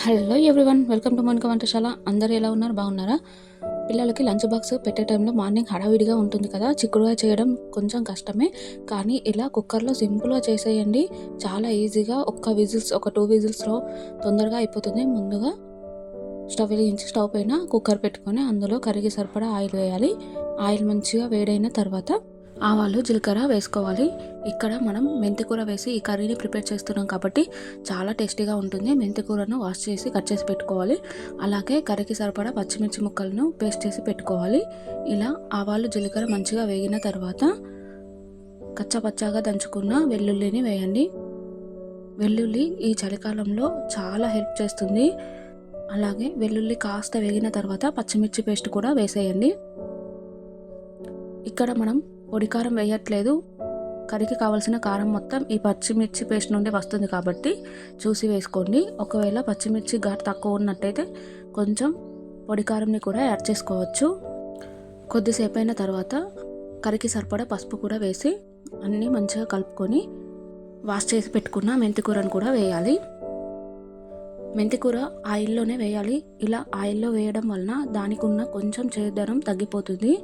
Hello everyone welcome to Monika వంటశాల అందరూ ఎలా ఉన్నారు? బాగున్నారా? పిల్లలకి లంచ్ బాక్స్ పెట్టే టైంలో మార్నింగ్ హడావిడిగా ఉంటుంది కదా చిక్కుడుగా చేయడం కొంచెం కష్టమే. కానీ ఇలా కుక్కర్లో సింపుల్గా చేసేయండి. చాలా ఈజీగా ఒక్క విజిల్స్ ఒక టూ విజిల్స్లో తొందరగా అయిపోతుంది. ముందుగా స్టవ్ వెలిగించి స్టవ్ పైన కుక్కర్ పెట్టుకొని అందులో కరిగి సరిపడా ఆయిల్ వేయాలి. ఆయిల్ మంచిగా వేడైన తర్వాత ఆవాలు జీలకర్ర వేసుకోవాలి. ఇక్కడ మనం మెంతికూర వేసి ఈ కర్రీని ప్రిపేర్ చేస్తున్నాం కాబట్టి చాలా టేస్టీగా ఉంటుంది. మెంతికూరను వాష్ చేసి కట్ చేసి పెట్టుకోవాలి. అలాగే కర్రీకి సరిపడా పచ్చిమిర్చి ముక్కలను పేస్ట్ చేసి పెట్టుకోవాలి. ఇలా ఆవాలు జీలకర్ర మంచిగా వేగిన తర్వాత కచ్చపచ్చగా దంచుకున్న వెల్లుల్లిని వేయండి. వెల్లుల్లి ఈ చలికాలంలో చాలా హెల్ప్ చేస్తుంది. అలాగే వెల్లుల్లి కాస్త వేగిన తర్వాత పచ్చిమిర్చి పేస్ట్ కూడా వేసేయండి. ఇక్కడ మనం పొడి కారం వేయట్లేదు. కర్రీకి కావాల్సిన కారం మొత్తం ఈ పచ్చిమిర్చి పేస్ట్ నుండి వస్తుంది కాబట్టి చూసి వేసుకోండి. ఒకవేళ పచ్చిమిర్చి ఘాటు తక్కువ ఉన్నట్టయితే కొంచెం పొడి కారంని కూడా యాడ్ చేసుకోవచ్చు. కొద్దిసేపు అయిన తర్వాత కర్రీకి సరిపడా పసుపు కూడా వేసి అన్నీ మంచిగా కలుపుకొని వాష్ చేసి పెట్టుకున్న మెంతికూరను కూడా వేయాలి. మెంతికూర ఆయిల్లోనే వేయాలి. ఇలా ఆయిల్లో వేయడం వలన దానికి ఉన్న కొంచెం చేదనం తగ్గిపోతుంది.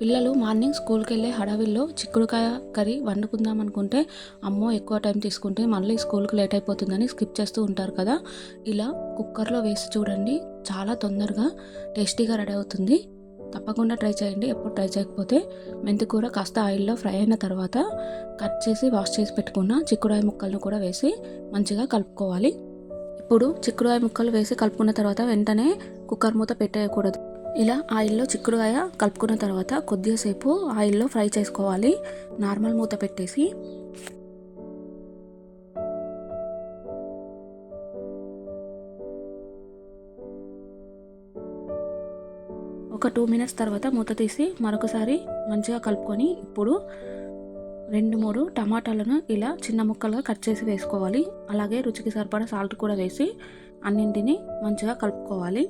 పిల్లలు మార్నింగ్ స్కూల్కి వెళ్ళే హడావిల్లో చిక్కుడుకాయ కర్రీ వండుకుందాం అనుకుంటే అమ్మో ఎక్కువ టైం తీసుకుంటే మళ్ళీ స్కూల్కి లేట్ అయిపోతుందని స్కిప్ చేస్తూ ఉంటారు కదా. ఇలా కుక్కర్లో వేసి చూడండి చాలా తొందరగా టేస్టీగా రెడీ అవుతుంది. తప్పకుండా ట్రై చేయండి ఎప్పుడు ట్రై చేయకపోతే. మెంతికూర కాస్త ఆయిల్లో ఫ్రై అయిన తర్వాత కట్ చేసి వాష్ చేసి పెట్టుకున్న చిక్కుడుకాయ ముక్కలను కూడా వేసి మంచిగా కలుపుకోవాలి. ఇప్పుడు చిక్కుడుకాయ ముక్కలు వేసి కలుపుకున్న తర్వాత వెంటనే కుక్కర్ మూత పెట్టేయకూడదు. ఇలా ఆయిల్లో చిక్కుడుకాయ కలుపుకున్న తర్వాత కొద్దిసేపు ఆయిల్లో ఫ్రై చేసుకోవాలి. నార్మల్ మూత పెట్టేసి. ఒక టూ మినిట్స్ తర్వాత మూత తీసి మరొకసారి మంచిగా కలుపుకొని ఇప్పుడు రెండు మూడు టమాటాలను ఇలా చిన్న ముక్కలుగా కట్ చేసి వేసుకోవాలి. అలాగే రుచికి సరిపడా సాల్ట్ కూడా వేసి అన్నింటినీ మంచిగా కలుపుకోవాలి.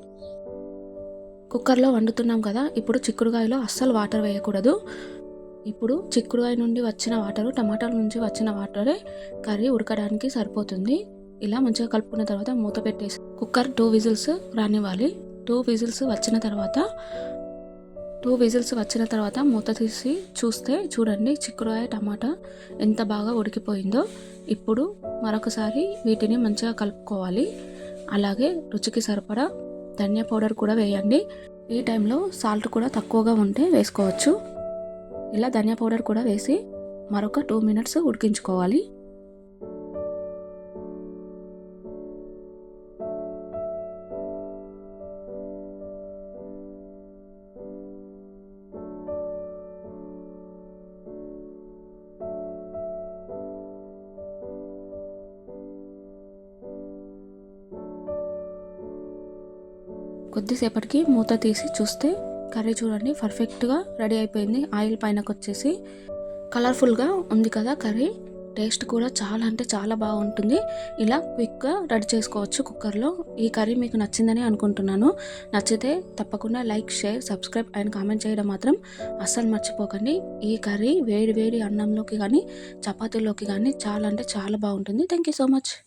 కుక్కర్లో వండుతున్నాం కదా ఇప్పుడు చిక్కుడుకాయలో అస్సలు వాటర్ వేయకూడదు. ఇప్పుడు చిక్కుడుకాయ నుండి వచ్చిన వాటరు టమాటాల నుంచి వచ్చిన వాటరే కర్రీ ఉడకడానికి సరిపోతుంది. ఇలా మంచిగా కలుపుకున్న తర్వాత మూత పెట్టేసి కుక్కర్ టూ విజిల్స్ రానివ్వాలి. టూ విజిల్స్ వచ్చిన తర్వాత టూ విజిల్స్ వచ్చిన తర్వాత మూత తీసి చూస్తే చూడండి చిక్కుడుకాయ టమాటా ఎంత బాగా ఉడికిపోయిందో. ఇప్పుడు మరొకసారి వీటిని మంచిగా కలుపుకోవాలి. అలాగే రుచికి సరిపడా ధనియా పౌడర్ కూడా వేయండి. ఈ టైంలో సాల్ట్ కూడా తక్కువగా ఉంటే వేసుకోవచ్చు. ఇలా ధనియా పౌడర్ కూడా వేసి మరొక టూ మినిట్స్ ఉడికించుకోవాలి. కొద్దిసేపటికి మూత తీసి చూస్తే కర్రీ చూడండి పర్ఫెక్ట్గా రెడీ అయిపోయింది. ఆయిల్ పైనకు వచ్చేసి కలర్ఫుల్గా ఉంది కదా కర్రీ. టేస్ట్ కూడా చాలా అంటే చాలా బాగుంటుంది. ఇలా క్విక్గా రెడీ చేసుకోవచ్చు కుక్కర్లో. ఈ కర్రీ మీకు నచ్చిందని అనుకుంటున్నాను. నచ్చితే తప్పకుండా like share subscribe and comment చేయడం మాత్రం అస్సలు మర్చిపోకండి. ఈ కర్రీ వేడి వేడి అన్నంలోకి కానీ చపాతీలోకి కానీ చాలా అంటే చాలా బాగుంటుంది. Thank you so much.